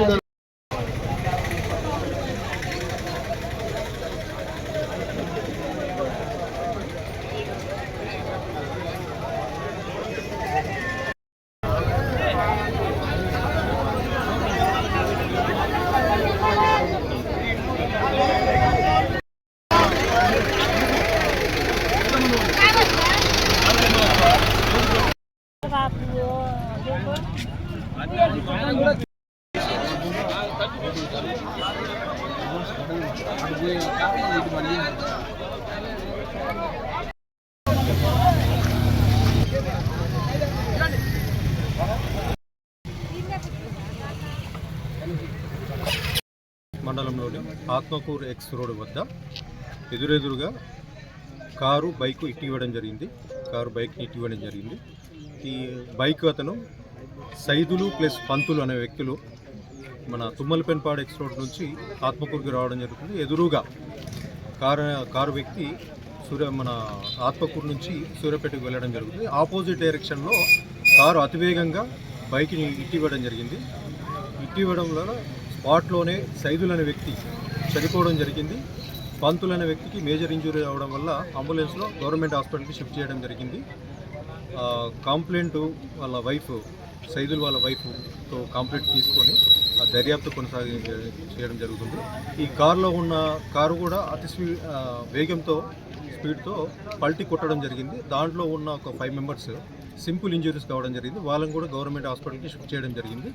ఉన్న మండలంలోని Atmakur X road వద్ద ఎదురెదురుగా కారు బైక్ ఇవ్వడం జరిగింది. కారు బైక్ ఇవ్వడం జరిగింది. ఈ బైక్ అతను సైదులు ప్లస్ పంతులు అనే వ్యక్తులు మన తుమ్మలపెన్పాడు ఎక్స్ రోడ్ నుంచి ఆత్మకూరుకి రావడం జరుగుతుంది. ఎదురుగా కారు కారు వ్యక్తి సూర్య మన ఆత్మకూరు నుంచి సూర్యాపేటకు వెళ్ళడం జరుగుతుంది. ఆపోజిట్ డైరెక్షన్లో కారు అతివేగంగా బైక్ని ఇట్టివ్వడం జరిగింది. ఇట్టివ్వడం వల్ల స్పాట్లోనే సైదుల్ అనే వ్యక్తి చనిపోవడం జరిగింది. పంతులు అనే వ్యక్తికి మేజర్ ఇంజురీ అవడం వల్ల అంబులెన్స్లో గవర్నమెంట్ హాస్పిటల్కి షిఫ్ట్ చేయడం జరిగింది. కాంప్లైంట్ కంప్లైంట్ వాళ్ళ వైఫ్ సైదుల్ వాళ్ళ వైఫ్తో కంప్లైంట్ తీసుకొని ఆ దర్యాప్తు కొనసాగి చేయడం జరుగుతుంది. ఈ కారులో ఉన్న కారు కూడా అతి స్పీ వేగంతో స్పీడ్తో పల్టీ కొట్టడం జరిగింది. దాంట్లో ఉన్న ఒక ఫైవ్ మెంబర్స్ సింపుల్ ఇంజరీస్ కావడం జరిగింది. వాళ్ళని కూడా గవర్నమెంట్ హాస్పిటల్కి షిఫ్ట్ చేయడం జరిగింది.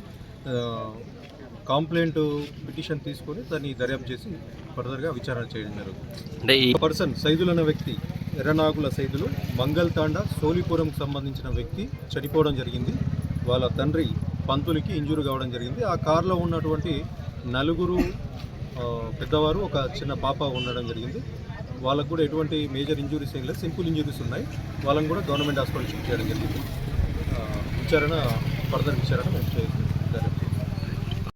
కంప్లైంట్ పిటిషన్ తీసుకొని దాన్ని దర్యాప్తు చేసి ఫర్దర్గా విచారణ చేయడం జరుగుతుంది. అంటే ఈ పర్సన్ సైదులు అనే వ్యక్తి ఎర్రనాగుల సైదులు మంగల్ తాండా సోలిపురంకి సంబంధించిన వ్యక్తి చనిపోవడం జరిగింది. వాళ్ళ తండ్రి పంతులకి ఇంజూరీ కావడం జరిగింది. ఆ కారులో ఉన్నటువంటి నలుగురు పెద్దవారు ఒక చిన్న పాప ఉండడం జరిగింది. వాళ్ళకు కూడా ఎటువంటి మేజర్ ఇంజూరీస్ ఏం లేదు. సింపుల్ ఇంజూరీస్ ఉన్నాయి. వాళ్ళని కూడా గవర్నమెంట్ హాస్పిటల్ షిఫ్ట్ చేయడం జరిగింది. విచారణ ఫర్దర్ విచారణ మేము చేస్తాం